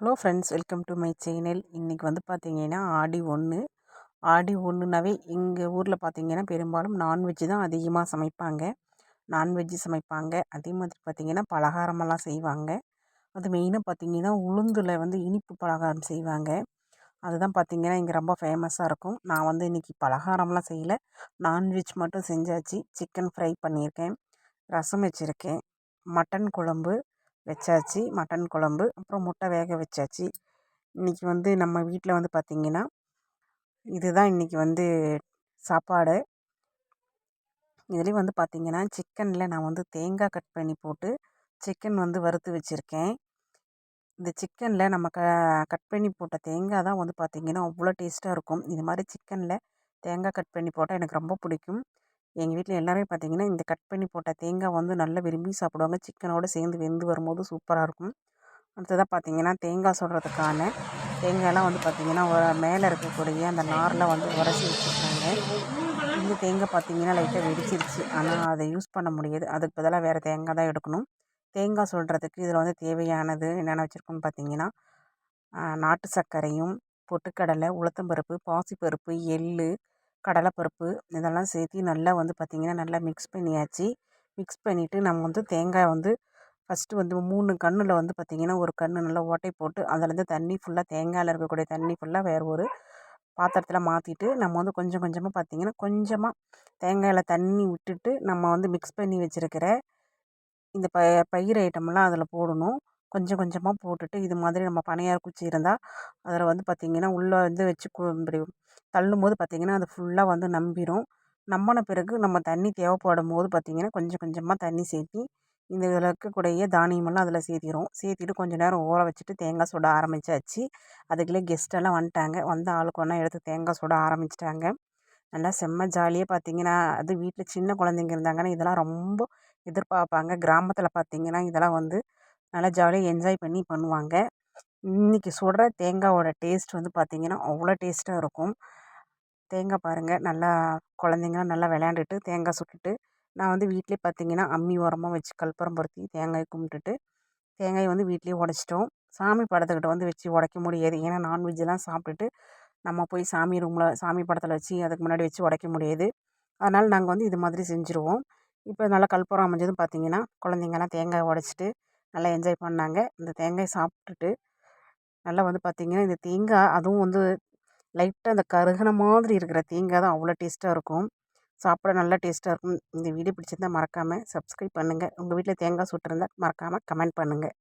Hello friends welcome to my channel. இன்றைக்கி வந்து பார்த்திங்கன்னா ஆடி ஒன்று ஆடி ஒன்றுனாவே எங்கள் ஊரில் பார்த்திங்கன்னா பெரும்பாலும் நான்வெஜ்ஜு தான் அதிகமாக சமைப்பாங்க. நான்வெஜ்ஜு சமைப்பாங்க. அதே மாதிரி பார்த்திங்கன்னா பலகாரமெல்லாம் செய்வாங்க. அது மெயினாக பார்த்திங்கன்னா உளுந்தில் வந்து இனிப்பு பலகாரம் செய்வாங்க. அதுதான் பார்த்திங்கன்னா இங்கே ரொம்ப ஃபேமஸாக இருக்கும். நான் வந்து இன்றைக்கி பலகாரம்லாம் செய்யலை. நான்வெஜ் மட்டும் செஞ்சாச்சு. சிக்கன் ஃப்ரை பண்ணியிருக்கேன். ரசம் வச்சுருக்கேன். மட்டன் குழம்பு. வச்சாச்சு. மட்டன் குழம்பு அப்புறம் முட்டை வேக வச்சாச்சு. இன்றைக்கி வந்து நம்ம வீட்டில் வந்து பார்த்திங்கன்னா இதுதான் இன்றைக்கி வந்து சாப்பாடு. இதுலேயும் வந்து பார்த்திங்கன்னா சிக்கனில் நான் வந்து தேங்காய் கட் பண்ணி போட்டு சிக்கன் வந்து வறுத்து வச்சுருக்கேன். இந்த சிக்கனில் நம்ம க கட் பண்ணி போட்ட தேங்காய் தான் வந்து பார்த்திங்கன்னா அவ்வளோ டேஸ்ட்டாக இருக்கும். இது மாதிரி சிக்கனில் தேங்காய் கட் பண்ணி போட்டால் எனக்கு ரொம்ப பிடிக்கும். எங்கள் வீட்டில் எல்லோருமே பார்த்திங்கன்னா இந்த கட் பண்ணி போட்ட தேங்காய் வந்து நல்லா விரும்பி சாப்பிடுவாங்க. சிக்கனோடு சேர்ந்து வெந்து வரும்போது சூப்பராக இருக்கும். அடுத்ததாக பார்த்திங்கன்னா தேங்காய் சுடுறதுக்கான தேங்காயெல்லாம் வந்து பார்த்திங்கன்னா மேலே இருக்கக்கூடிய அந்த நாரில் வந்து உரசி வச்சுருக்காங்க. இந்த தேங்காய் பார்த்திங்கன்னா லைட்டாக வெடிச்சிருச்சு. ஆனால் அதை யூஸ் பண்ண முடியாது. அதுக்கு பதிலாக வேறு தேங்காய் தான் எடுக்கணும். தேங்காய் சொல்கிறதுக்கு இதில் வந்து தேவையானது என்னென்ன வச்சுருக்கோன்னு பார்த்திங்கன்னா நாட்டு சர்க்கரையும் பொட்டுக்கடலை உளுத்தம்பருப்பு பாசிப்பருப்பு எள் கடலைப்பருப்பு இதெல்லாம் சேர்த்து நல்லா வந்து பார்த்திங்கன்னா நல்லா மிக்ஸ் பண்ணியாச்சு. மிக்ஸ் பண்ணிவிட்டு நம்ம வந்து தேங்காய் வந்து ஃபஸ்ட்டு வந்து மூணு கண்ணில் வந்து பார்த்திங்கன்னா ஒரு கன்று நல்லா ஓட்டை போட்டு அதுலேருந்து தண்ணி ஃபுல்லாக தேங்காயில் இருக்கக்கூடிய தண்ணி ஃபுல்லாக வேறு ஒரு பாத்திரத்தில் மாற்றிட்டு நம்ம வந்து கொஞ்சம் கொஞ்சமாக பார்த்திங்கன்னா கொஞ்சமாக தேங்காயில் தண்ணி விட்டுட்டு நம்ம வந்து மிக்ஸ் பண்ணி வச்சுருக்கிற இந்த ப பயிர் ஐட்டம்லாம் அதில் போடணும். கொஞ்சம் கொஞ்சமாக போட்டுட்டு இது மாதிரி நம்ம பனையார் குச்சி இருந்தால் அதில் வந்து பார்த்திங்கன்னா உள்ளே வந்து வச்சு இப்படி தள்ளும் போது பார்த்திங்கன்னா அது ஃபுல்லாக வந்து நம்பிடும் நம்பின பிறகு நம்ம தண்ணி தேவைப்படும் போது பார்த்திங்கன்னா கொஞ்சம் கொஞ்சமாக தண்ணி சேர்த்தி இந்த இதில் இருக்கக்கூடிய தானியமெல்லாம் அதில் சேர்த்திடும் சேர்த்திட்டு கொஞ்சம் நேரம் ஊற வச்சுட்டு தேங்காய் சுட ஆரம்பித்தாச்சு அதுக்குள்ளே கெஸ்ட்டெல்லாம் வந்துட்டாங்க. வந்த ஆளுக்கு ஒன்றா எடுத்து தேங்காய் சுட ஆரம்பிச்சிட்டாங்க. நல்லா செம்ம ஜாலியாக பார்த்திங்கன்னா அது வீட்டில் சின்ன குழந்தைங்க இருந்தாங்கன்னா இதெல்லாம் ரொம்ப எதிர்பார்ப்பாங்க. கிராமத்தில் பார்த்திங்கன்னா இதெல்லாம் வந்து நல்லா ஜாலியாக என்ஜாய் பண்ணி பண்ணுவாங்க. இன்றைக்கி சுடுற தேங்காவோட டேஸ்ட் வந்து பார்த்திங்கன்னா அவ்வளோ டேஸ்ட்டாக இருக்கும். தேங்காய் பாருங்கள் நல்லா குழந்தைங்கலாம் நல்லா விளையாண்டுட்டு தேங்காய் சுட்டுட்டு நான் வந்து வீட்டிலே பார்த்திங்கன்னா அம்மி ஓரமாக வச்சு கல்பரம் பொருத்தி தேங்காயை கும்பிட்டுட்டு தேங்காயை வந்து வீட்லேயே உடச்சிட்டோம். சாமி படத்துக்கிட்ட வந்து வச்சு உடைக்க முடியாது. ஏன்னா நான்வெஜ்லாம் சாப்பிட்டுட்டு நம்ம போய் சாமி ரூமில் சாமி படத்தில் வச்சு அதுக்கு முன்னாடி வச்சு உடைக்க முடியாது. அதனால் நாங்கள் வந்து இது மாதிரி செஞ்சுருவோம். இப்போ நல்லா கற்பூரம் அமைஞ்சதும் பார்த்திங்கன்னா குழந்தைங்கலாம் தேங்காய் உடச்சிட்டு நல்லா என்ஜாய் பண்ணாங்க. இந்த தேங்காயை சாப்பிட்டுட்டு நல்லா வந்து பார்த்திங்கன்னா இந்த தேங்காய் அதுவும் வந்து லைட்டாக அந்த கருகின மாதிரி இருக்கிற தேங்காய் தான் அவ்வளோ டேஸ்ட்டாக இருக்கும். சாப்பிட நல்லா டேஸ்ட்டாக இருக்கும். இந்த வீடியோ பிடிச்சிருந்தால் மறக்காமல் சப்ஸ்கிரைப் பண்ணுங்கள் உங்கள் வீட்டில் தேங்காய் சுட்டிருந்தால் மறக்காமல் கமெண்ட் பண்ணுங்கள்